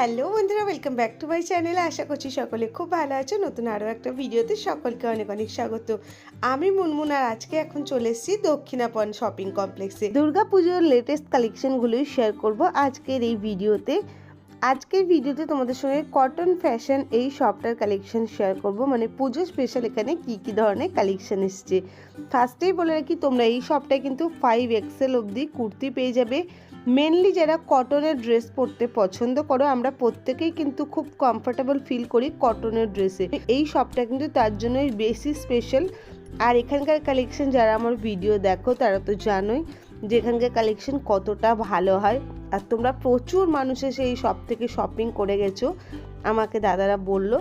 Hello বন্ধুরা welcome back to my channel আশা করছি সকলে খুব ভালো আছো। নতুন আরও একটা ভিডিওতে সকলকে অনেক অনেক স্বাগত। আমি মুনমুন আর আজকে এখন চলে এসেছি দক্ষিণাপন শপিং কমপ্লেক্সে দুর্গাপুজোর লেটেস্ট কালেকশনগুলোই শেয়ার করব আজকের এই ভিডিওতে। আজকের ভিডিওতে তোমাদের সঙ্গে কটন ফ্যাশন এই শপটার কালেকশন শেয়ার করব। মানে পুজো স্পেশাল এখানে কি কি ধরনের কালেকশন এসছে। ফার্স্টেই বলে রাখি, তোমরা এই শপটায় কিন্তু ফাইভ এক্সেল অবধি কুর্তি পেয়ে যাবে। মেনলি যারা কটনের ড্রেস পরতে পছন্দ করো, আমরা প্রত্যেকেই কিন্তু খুব কমফোর্টেবল ফিল করি কটনের ড্রেসে এই শপটা কিন্তু তার জন্যই বেশি স্পেশাল আর এখানকার কালেকশন যারা আমার ভিডিও দেখো, তারা তো জানোই যে এখানকার কালেকশন কতটা ভালো হয়। আর তোমরা প্রচুর মানুষ এসে এই শপ থেকে শপিং করে গেছো, আমাকে দাদারা বলল।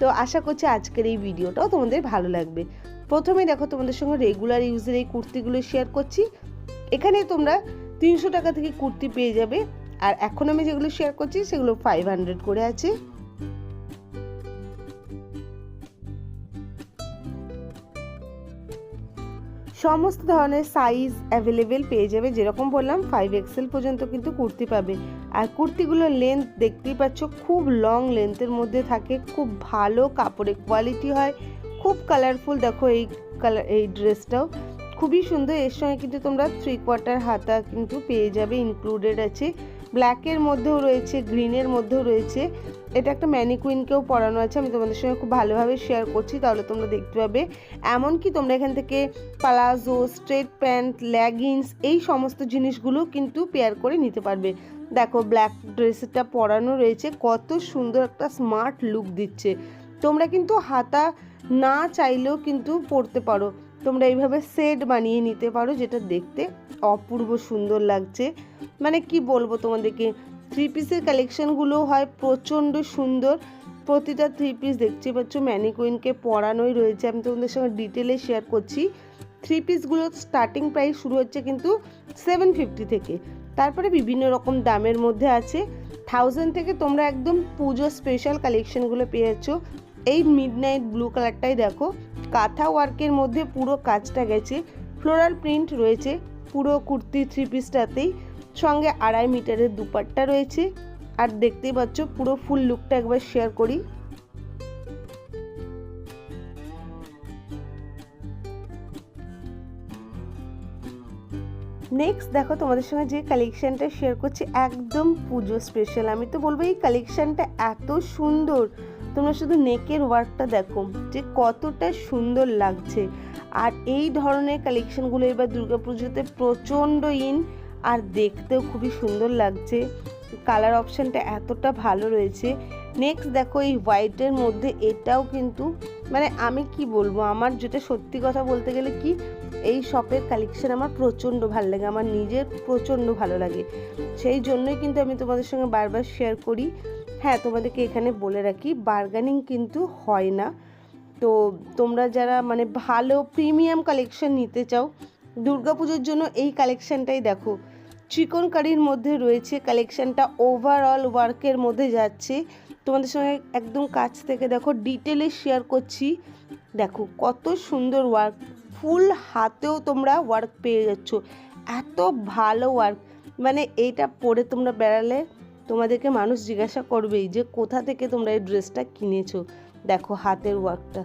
তো আশা করছি আজকের এই ভিডিওটাও তোমাদের ভালো লাগবে। প্রথমে দেখো তোমাদের সঙ্গে রেগুলার ইউজের এই কুর্তিগুলো শেয়ার করছি। এখানে তোমরা তিনশো টাকা থেকে কুর্তি পেয়ে যাবে। আর এখন আমি যেগুলো শেয়ার করছি, সেগুলো ফাইভ হান্ড্রেড করে আছে। সমস্ত ধরনের সাইজ অ্যাভেলেবেল পেয়ে যাবে। যেরকম বললাম ফাইভ এক্সেল পর্যন্ত কিন্তু কুর্তি পাবে। আর কুর্তিগুলোর লেন্থ দেখতেই পাচ্ছ, খুব লং লেন্থের মধ্যে থাকে। খুব ভালো কাপড়ের কোয়ালিটি হয়। খুব কালারফুল দেখো এই কালার এই ড্রেসটাও খুবই সুন্দর, এর সঙ্গে কিন্তু তোমরা থ্রি কোয়ার্টার হাতা কিন্তু পেয়ে যাবে ইনক্লুডেড আছে। ব্ল্যাকের মধ্যেও রয়েছে গ্রিনের মধ্যেও রয়েছে। এটা একটা ম্যানিকুইনকেও পরানো আছে, আমি তোমাদের সঙ্গে খুব ভালোভাবে শেয়ার করছি, তাহলে তোমরা দেখতে পাবে। এমনকি তোমরা এখান থেকে প্লাজো স্ট্রেট প্যান্ট লেগিংস এই সমস্ত জিনিসগুলো কিন্তু পেয়ার করে নিতে পারবে। দেখো ব্ল্যাক ড্রেসটা পরানো রয়েছে, কত সুন্দর একটা স্মার্ট লুক দিচ্ছে। তোমরা কিন্তু হাতা না চাইলেও কিন্তু পরতে পারো। তোমরা এইভাবে সেট বানিয়ে নিতে পারো, যেটা দেখতে অপূর্ব সুন্দর লাগছে। মানে কি বলব তোমাদেরকে থ্রি পিসের কালেকশানগুলো হয় প্রচণ্ড সুন্দর। প্রতিটা থ্রি পিস দেখতে পাচ্ছ ম্যানিকুইনকে পরানোই রয়েছে। আমি তোমাদের সঙ্গে ডিটেলে শেয়ার করছি। থ্রি পিসগুলো স্টার্টিং প্রাইস শুরু হচ্ছে কিন্তু সেভেন ফিফটি থেকে। তারপরে বিভিন্ন রকম দামের মধ্যে আছে। থাউজেন্ড থেকে তোমরা একদম পুজো স্পেশাল কালেকশানগুলো পেয়েছ এই মিড নাইট ব্লু কালারটাই দেখো। কাঁথা ওয়ার্কের মধ্যে পুরো কাজটা গেছে। ফ্লোরাল প্রিন্ট রয়েছে, পুরো কুর্তি থ্রি পিসটাতেই সঙ্গে আড়াই মিটারের দুপাট্টা রয়েছে। আর দেখতেই পাচ্ছ, পুরো ফুল লুকটা একবার শেয়ার করি। নেক্সট দেখো তোমাদের সঙ্গে যে কালেকশানটা শেয়ার করছি, একদম পুজো স্পেশাল আমি তো বলব, এই কালেকশানটা এত সুন্দর। তোমরা শুধু নেকের ওয়ার্কটা দেখো যে কতটা সুন্দর লাগছে। আর এই ধরনের কালেকশনগুলো এবার দুর্গাপুজোতে প্রচণ্ড ইন আর দেখতেও খুবই সুন্দর লাগছে। কালার অপশানটা এতটা ভালো রয়েছে। নেক্সট দেখো এই হোয়াইটের মধ্যে এটাও কিন্তু মানে আমি কি বলব, আমার যেটা সত্যি কথা বলতে গেলে কি, এই শপের কালেকশন আমার প্রচণ্ড ভালো লাগে, আমার নিজের প্রচণ্ড ভালো লাগে। সেই জন্যই কিন্তু আমি তোমাদের সঙ্গে বারবার শেয়ার করি। হ্যাঁ তোমাদেরকে এখানে বলে রাখি বার্গানিং কিন্তু হয় না। তো তোমরা যারা মানে ভালো প্রিমিয়াম কালেকশন নিতে চাও, দুর্গাপুজোর জন্য এই কালেকশনটাই দেখো। চিকন কারির মধ্যে রয়েছে কালেকশনটা ওভারঅল ওয়ার্কের মধ্যে যাচ্ছে। তোমাদের সঙ্গে একদম কাছ থেকে দেখো ডিটেলে শেয়ার করছি। দেখো কত সুন্দর ওয়ার্ক ফুল হাতেও তোমরা ওয়ার্ক পেয়ে যাচ্ছ। এত ভালো ওয়ার্ক মানে এইটা পরে তোমরা বেড়ালে তোমাদেরকে মানুষ জিজ্ঞাসা করবেই যে কোথা থেকে তোমরা এই ড্রেসটা কিনেছো। দেখো হাতের ওয়ার্কটা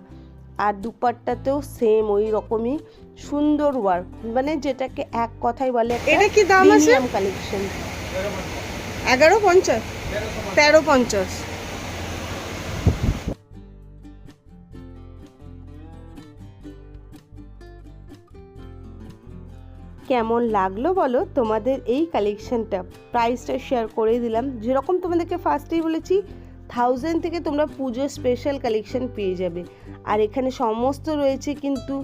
আর দুপাট্টাতেও সেম ওই রকমই সুন্দর ওয়ার্ক মানে যেটাকে এক কথাই বলে এটা কি দাম আছে? কালেকশন এগারো পঞ্চাশ। তেরো পঞ্চাশ। কেমন লাগল বলো? তোমাদের এই কালেকশনটা প্রাইসটা শেয়ার করে দিলাম। যেরকম তোমাদেরকে ফার্স্টেই বলেছি থাউজেন্ড থেকে তোমরা পুজো স্পেশাল কালেকশন পেয়ে যাবে। আর এখানে সমস্ত রয়েছে কিন্তু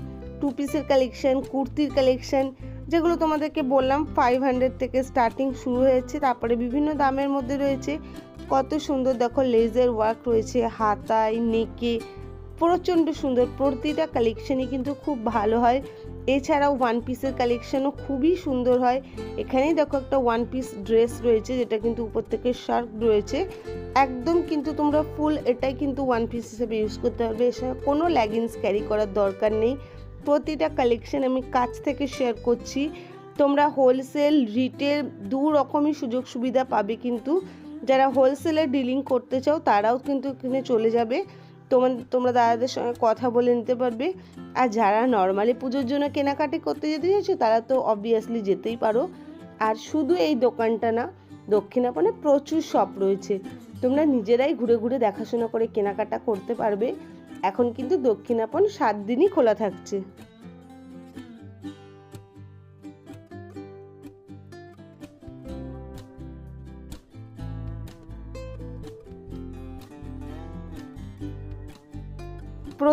টু পিসের কালেকশন কুর্তির কালেকশন যেগুলো তোমাদেরকে বললাম ফাইভ হান্ড্রেড থেকে স্টার্টিং শুরু হয়েছে। তারপরে বিভিন্ন দামের মধ্যে রয়েছে। কত সুন্দর দেখো লেজার ওয়ার্ক রয়েছে হাতায় নেকে প্রচণ্ড সুন্দর। প্রতিটা কালেকশনই কিন্তু খুব ভালো হয়। এছাড়াও ওয়ান পিসের কালেকশনও খুবই সুন্দর হয়। এখানেই দেখো একটা ওয়ান পিস ড্রেস রয়েছে, যেটা কিন্তু উপর থেকে শার্ক রয়েছে। একদম কিন্তু তোমরা ফুল এটাই কিন্তু ওয়ান পিস হিসেবে ইউজ করতে পারবে। সঙ্গে কোনো লেগিংস ক্যারি করার দরকার নেই। প্রতিটা কালেকশন আমি কাছ থেকে শেয়ার করছি। তোমরা হোলসেল রিটেল দু রকমই সুযোগ সুবিধা পাবে কিন্তু। যারা হোলসেলে ডিলিং করতে চাও, তারাও কিন্তু এখানে চলে যাবে। তোমার তোমরা দাদাদের সঙ্গে কথা বলে নিতে পারবে। আর যারা নর্মালি পুজোর জন্য কেনাকাটি করতে যেতে চাইছো, তারা তো অবভিয়াসলি যেতেই পারো। আর শুধু এই দোকানটা না দক্ষিণাপনে প্রচুর শপ রয়েছে। তোমরা নিজেরাই ঘুরে ঘুরে দেখাশোনা করে কেনাকাটা করতে পারবে। এখন কিন্তু দক্ষিণাপন সাত দিনই খোলা থাকছে।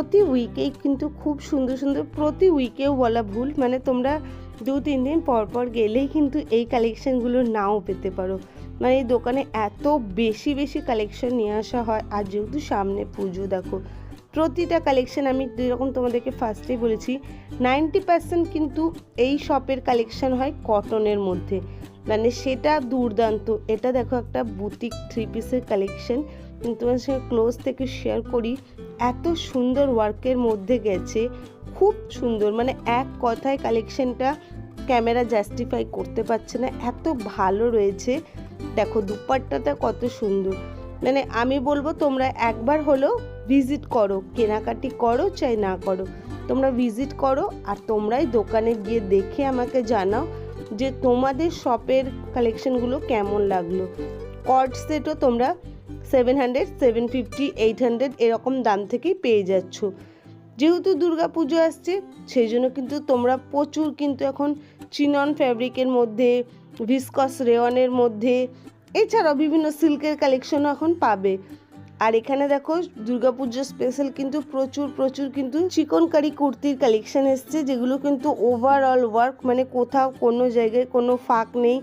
প্রতি উইকেই কিন্তু খুব সুন্দর সুন্দর প্রতি উইকেও বলা ভুল। মানে তোমরা দু, তিন দিন পর পর গেলেই কিন্তু এই কালেকশানগুলো নাও পেতে পারো। মানে এই দোকানে এত বেশি বেশি কালেকশন নিয়ে আসা হয়। আর যেহেতু সামনে পুজো, দেখো প্রতিটা কালেকশন আমি যেরকম তোমাদেরকে ফার্স্টেই বলেছি নাইনটি পার্সেন্ট কিন্তু এই শপের কালেকশন হয় কটনের মধ্যে। মানে সেটা দুর্দান্ত। এটা দেখো একটা বুটিক থ্রি পিসের কালেকশন তোমার সঙ্গে ক্লোজ থেকে শেয়ার করি, এত সুন্দর ওয়ার্কের মধ্যে গেছে। খুব সুন্দর। মানে এক কথায় কালেকশনটা ক্যামেরা জাস্টিফাই করতে পারছে না। এত ভালো রয়েছে। দেখো দুপাট্টাটা কত সুন্দর। মানে আমি বলব তোমরা একবার হলো ভিজিট করো, কেনাকাটি করো চাই না করো। তোমরা ভিজিট করো আর তোমরাই দোকানে গিয়ে দেখে আমাকে জানাও যে তোমাদের শপের কালেকশনগুলো কেমন লাগল। কর্ড সেটও তোমরা seven hundred seven fifty eight hundred এরকম দাম থেকেই পেয়ে যাচ্ছ। যেহেতু দুর্গা পুজো আসছে, সেই জন্য কিন্তু তোমরা প্রচুর কিন্তু এখন চিনন ফ্যাব্রিকের মধ্যে ভিসকস রেওয়ানের মধ্যে এছাড়াও বিভিন্ন সিল্কের কালেকশনও এখন পাবে। আর এখানে দেখো দুর্গাপুজোর স্পেশাল কিন্তু প্রচুর প্রচুর কিন্তু চিকনকারি কুর্তির কালেকশন এসছে, যেগুলো কিন্তু ওভারঅল ওয়ার্ক মানে কোথাও কোনো জায়গায় কোনো ফাঁক নেই।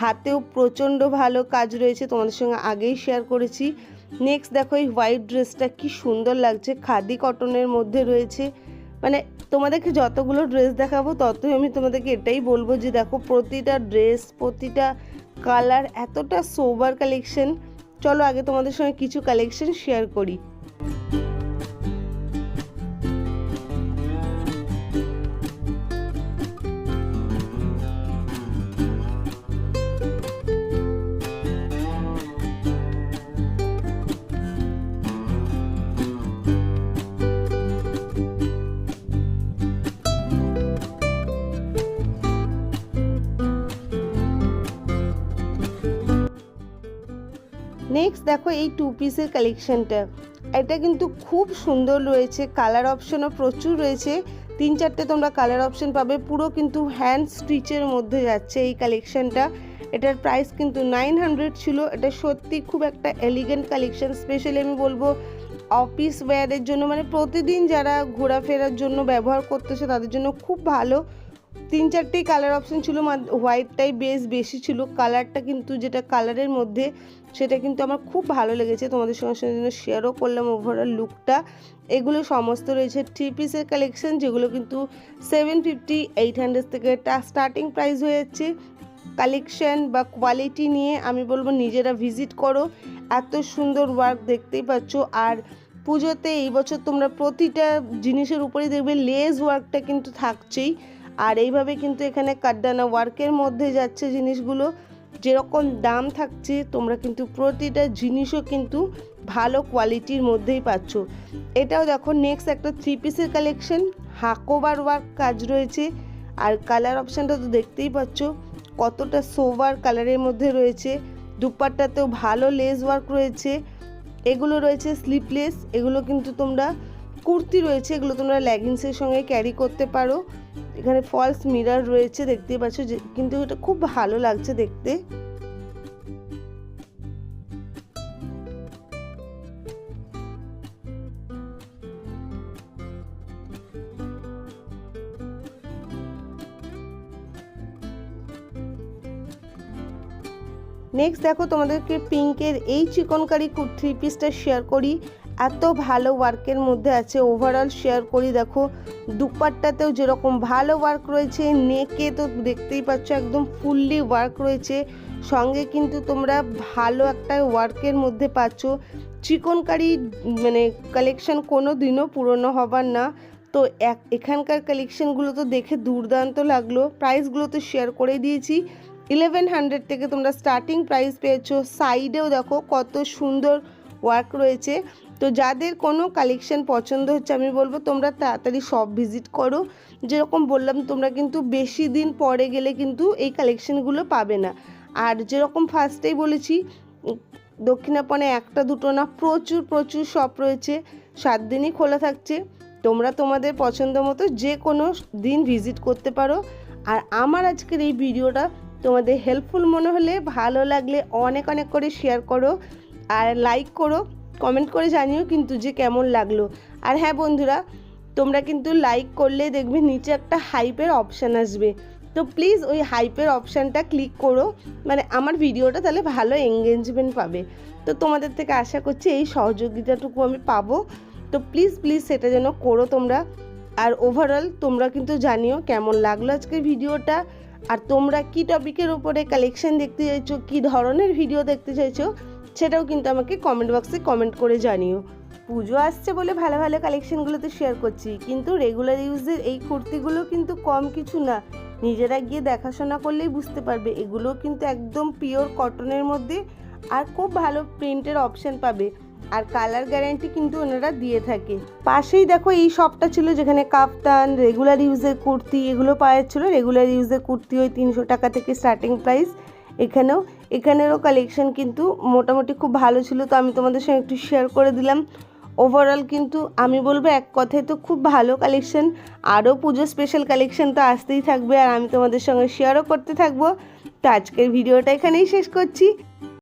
হাতেও প্রচণ্ড ভালো কাজ রয়েছে, তোমাদের সঙ্গে আগেই শেয়ার করেছি। নেক্সট দেখো এই হোয়াইট ড্রেসটা কি সুন্দর লাগছে, খাদি কটনের মধ্যে রয়েছে। মানে তোমাদেরকে যতগুলো ড্রেস দেখাবো, ততই আমি তোমাদেরকে এটাই বলব যে দেখো প্রতিটা ড্রেস প্রতিটা কালার এতটা সোবার কালেকশন চলো আগে তোমাদের সঙ্গে কিছু কালেকশন শেয়ার করি। নেক্সট দেখো এই টু পিসের কালেকশনটা এটা কিন্তু খুব সুন্দর রয়েছে কালার অপশনও প্রচুর রয়েছে। তিন চারটে তোমরা কালার অপশন পাবে, পুরো কিন্তু হ্যান্ড স্টিচের মধ্যে যাচ্ছে এই কালেকশনটা এটার প্রাইস কিন্তু নাইন হান্ড্রেড ছিল। এটা সত্যি খুব একটা এলিগেন্ট কালেকশন স্পেশালি আমি বলব অফিস ওয়্যারের জন্য। মানে প্রতিদিন যারা ঘোরাফেরার জন্য ব্যবহার করতেছে, তাদের জন্য খুব ভালো। তিন চারটেই কালার অপশন ছিল হোয়াইটটাই বেশ বেশি ছিল। কালারটা কিন্তু যেটা কালারের মধ্যে, সেটা কিন্তু আমার খুব ভালো লেগেছে। তোমাদের সঙ্গে সঙ্গে জন্য শেয়ারও করলাম ওভারঅল লুকটা এগুলো সমস্ত রয়েছে থ্রি পিসের কালেকশন যেগুলো কিন্তু সেভেন ফিফটি এইট হান্ড্রেড থেকে স্টার্টিং প্রাইস হয়ে যাচ্ছে কালেকশন বা কোয়ালিটি নিয়ে আমি বলব নিজেরা ভিজিট করো। এত সুন্দর ওয়ার্ক দেখতেই পাচ্ছ। আর পুজোতে এই বছর তোমরা প্রতিটা জিনিসের উপরেই দেখবে লেস ওয়ার্কটা কিন্তু থাকছেই। আর এইভাবে কিন্তু এখানে কাড্ডানা ওয়ার্কের মধ্যে যাচ্ছে জিনিসগুলো। যেরকম দাম থাকছে, তোমরা কিন্তু প্রতিটা জিনিসও কিন্তু ভালো কোয়ালিটির মধ্যেই পাচ্ছ। এটাও দেখো নেক্সট একটা থ্রি পিসের কালেকশন হাকোবার ওয়ার্ক কাজ রয়েছে। আর কালার অপশানটা তো দেখতেই পাচ্ছ, কতটা সোভার কালারের মধ্যে রয়েছে। দুপাট্টাতেও ভালো লেস ওয়ার্ক রয়েছে। এগুলো রয়েছে স্লিপলেস এগুলো কিন্তু তোমরা, কুর্তি রয়েছে, এগুলো তোমরা লেগিংসের সঙ্গে ক্যারি করতে পারো। এখানে ফলস মিরার রয়েছে, দেখতেই পাচ্ছ যে, কিন্তু এটা খুব ভালো লাগছে দেখতে। নেক্সট দেখো তোমাদেরকে পিঙ্কের এই চিকনকারি থ্রি পিসটা শেয়ার করি। এত ভালো ওয়ার্কের মধ্যে আছে। ওভারঅল শেয়ার করি, দেখো, দুপাট্টাতেও যেরকম ভালো ওয়ার্ক রয়েছে নেকে তো দেখতেই পাচ্ছ একদম ফুললি ওয়ার্ক রয়েছে। সঙ্গে কিন্তু তোমরা ভালো একটা ওয়ার্কের মধ্যে পাচ্ছ। চিকনকারি মানে কালেকশন কোনো দিনও পুরনো হবার না। তো এক, এখানকার কালেকশনগুলো তো দেখে দুর্দান্ত লাগল। প্রাইসগুলো তো শেয়ার করে দিয়েছি। ইলেভেন হান্ড্রেড থেকে তোমরা স্টার্টিং প্রাইস পেয়েছ। সাইডেও দেখো কত সুন্দর ওয়ার্ক রয়েছে। তো যাদের কোনো কালেকশন পছন্দ হচ্ছে, আমি বলব তোমরা তাড়াতাড়ি সব ভিজিট করো। যেরকম বললাম, তোমরা কিন্তু বেশি দিন পরে গেলে কিন্তু এই কালেকশানগুলো পাবে না। আর যেরকম ফার্স্টেই বলেছি দক্ষিণাপনে একটা, দুটো না, প্রচুর প্রচুর শপ রয়েছে। সাত দিনই খোলা থাকছে। তোমরা তোমাদের পছন্দ মতো যে কোনো দিন ভিজিট করতে পারো। আর আমার আজকের এই ভিডিওটা তোমাদের হেল্পফুল মনে হলে, ভালো লাগলে অনেক অনেক করে শেয়ার করো। আর লাইক করো। কমেন্ট করে জানিও কিন্তু যে কেমন লাগল। আর হ্যাঁ বন্ধুরা, তোমরা কিন্তু লাইক করলে দেখবে নিচে একটা হাইপের অপশান আসবে। তো প্লিজ ওই হাইপের অপশানটা ক্লিক করো। মানে আমার ভিডিওটা তাহলে ভালো এঙ্গেজমেন্ট পাবে। তো তোমাদের থেকে আশা করছি এই সহযোগিতাটুকু আমি পাবো। তো প্লিজ প্লিজ সেটা যেন করো তোমরা। আর ওভারঅল তোমরা কিন্তু জানিও কেমন লাগল আজকের ভিডিওটা আর তোমরা কি টপিকের উপরে কালেকশন দেখতে চাইছো, কি ধরনের ভিডিও দেখতে চাইছো সেটাও কিন্তু আমাকে কমেন্ট বক্সে কমেন্ট করে জানিও। পুজো আসছে বলে ভালো ভালো কালেকশনগুলো তো শেয়ার করছি, কিন্তু রেগুলার ইউজের এই কুর্তিগুলো কিন্তু কম কিছু না। নিজেরা গিয়ে দেখাশোনা করলেই বুঝতে পারবে, এগুলো কিন্তু একদম পিওর কটনের মধ্যে আর খুব ভালো প্রিন্টের অপশন পাবে। আর কালার গ্যারান্টি কিন্তু ওনারা দিয়ে থাকে। পাশেই দেখো এই শপটা ছিল যেখানে কাপ্তান রেগুলার ইউজের কুর্তি এগুলো পাওয়া যাচ্ছিল। রেগুলার ইউজের কুর্তি ওই তিনশো টাকা থেকে স্টার্টিং প্রাইস এখানেও, এখানেরও কালেকশান কিন্তু মোটামুটি খুব ভালো ছিল, তো আমি তোমাদের সঙ্গে একটু শেয়ার করে দিলাম। ওভারঅল কিন্তু আমি বলব এক কথায় তো খুব ভালো কালেকশন আরও পুজো স্পেশাল কালেকশান তো আসতেই থাকবে, আর আমি তোমাদের সঙ্গে শেয়ারও করতে থাকব। তো আজকের ভিডিওটা এখানেই শেষ করছি।